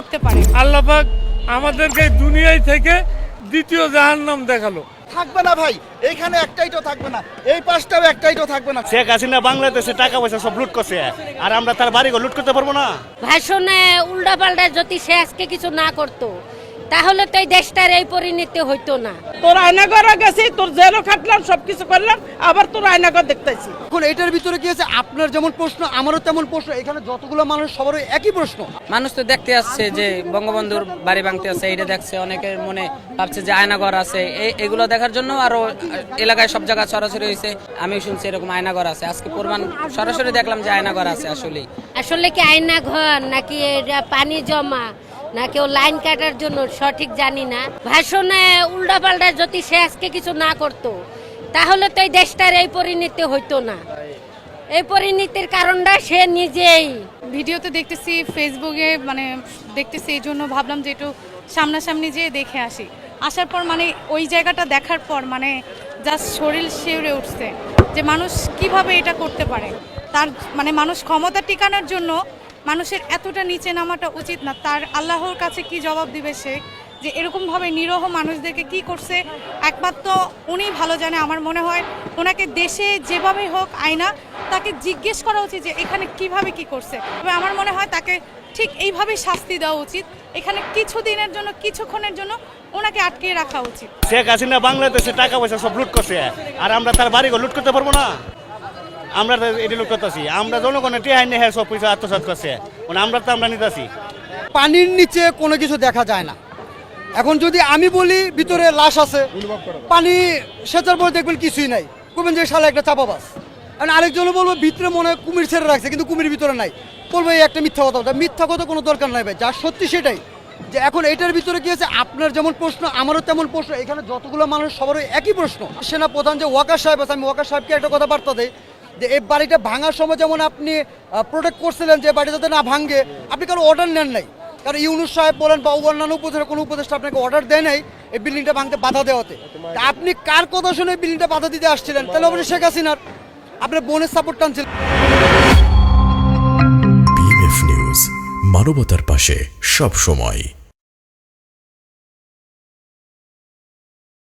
করতে পারে। আল্লাপাক আমাদেরকে দুনিয়ায় থেকে দ্বিতীয় জাহান্নাম দেখাল। থাকবে না ভাই এখানে একটাই তো থাকবে না এই পাশটাও একটাই তো থাকবে না। শেখ হাসিনা বাংলাদেশে টাকা পয়সা সব লুট করছে। আর আমরা তার বাড়ি লুট করতে পারব না? ভাষণে উল্টাপাল্টা যদি সে আজকে কিছু না করতো তাহলে তো এই দেশটার এই পরিণতি হইতো না। তোর আয়নাঘর গেছি তোর জেলও খাটলাম সবকিছু করলাম আবার তোর আয়নাঘর দেখতেছি। এখন এটার ভিতরে কি আছে? আপনার যেমন প্রশ্ন আমারও তেমন প্রশ্ন। এখানে যতগুলো মানুষ সবারই একই প্রশ্ন। মানুষ তো দেখতে আসছে যে বঙ্গবন্ধুর বাড়ি ভাঙতে আছে এটা দেখছে অনেকের মনে ভাবছে যে আয়নাঘর আছে। এই- এগুলো দেখার জন্য আরও এলাকায় সব জায়গায় সরাসরি হয়েছে আমি শুনছি এরকম আয়নাঘর আছে। আজকে প্রমাণ সরাসরি দেখলাম যে আয়নাঘর আছে আসলে আসলে কি আয়নাঘর নাকি এটা পানি জমা? না কেউ লাইন কাটার জন্য, সঠিক জানি না। ভাষণে উল্টাপাল্টা যদি সে আজকে কিছু না করতো, তাহলে তো এই দেশটার এই পরিণতি হইতো না। এই পরিণতির কারণটা সে নিজেই। ভিডিওতে দেখতেছি ফেসবুকে মানে দেখতেছি, এই জন্য ভাবলাম যে একটু সামনাসামনি যেয়ে দেখে আসি। আসার পর মানে ওই জায়গাটা দেখার পর মানে জাস্ট শরীর শিউরে উঠছে যে মানুষ কীভাবে এটা করতে পারে। তার মানে মানুষ ক্ষমতা টিকানোর জন্য মানুষের এতটা নিচে নামাটা উচিত না। তার আল্লাহর কাছে কি জবাব দিবে সে? যে এরকমভাবে নিরহ মানুষদেরকে কি করছে? একমাত্র উনি ভালো জানে, আমার মনে হয় ওনাকে দেশে যেভাবে হোক, আয়না, তাকে জিজ্ঞেস করা উচিত যে এখানে কীভাবে কি করছে। তবে আমার মনে হয় তাকে ঠিক এইভাবেই শাস্তি দেওয়া উচিত। এখানে কিছু দিনের জন্য কিছুক্ষণের জন্য ওনাকে আটকে রাখা উচিত। শেখ হাসিনা বাংলাদেশে টাকা পয়সা সব লুট করছে। আর আমরা তার বাড়ি লুট করতে পারব না। আমরা এটি লুট করতেছি। আমরা জনগণের টিহাই নেহে সব পয়সা আত্মসাত করছে। মানে আমরা তো আমরা নিতেছি। পানির নিচে কোনো কিছু দেখা যায় না। এখন যদি আমি বলি ভিতরে লাশ আছে, পানি সেচার পরে দেখবেন কিছুই নাই। কুমির যে সালে একটা চাপাবাস এখন আরেকজনে বলব ভিতরে মনে হয় কুমির ছেড়ে রাখছে, কিন্তু কুমির ভিতরে নাই। বলব এই একটা মিথ্যা কথা। মিথ্যা কথা কোনো দরকার নাই ভাই। যা সত্যি সেটাই। যে এখন এটার ভিতরে কি আছে আপনার যেমন প্রশ্ন, আমারও তেমন প্রশ্ন। এখানে যতগুলো মানুষ, সবারই একই প্রশ্ন। সেনা প্রধান যে ওয়াকার সাহেব আছে, আমি ওয়াকার সাহেবকে একটা কথা বার্তা দেই। যে এই বাড়িটা ভাঙার সময় যেমন আপনি প্রোটেক্ট করছিলেন যে বাড়ি যাতে না ভাঙে, আপনি কারও অর্ডার নেন নাই। কারণ ইউনুস সাহেব বলেন বা অন্যান্য উপদেষ্টা কোনো উপদেষ্টা আপনাকে অর্ডার দেয় নাই এই বিল্ডিংটা ভাঙতে বাধা দেওয়াতে। আপনি কার কথা শুনে বিল্ডিংটা বাধা দিতে আসছিলেন? তাহলে অবশ্যই শেখ হাসিনার আপনার বোনের সাপোর্ট টানছিলেন। মানবতার পাশে সব সময়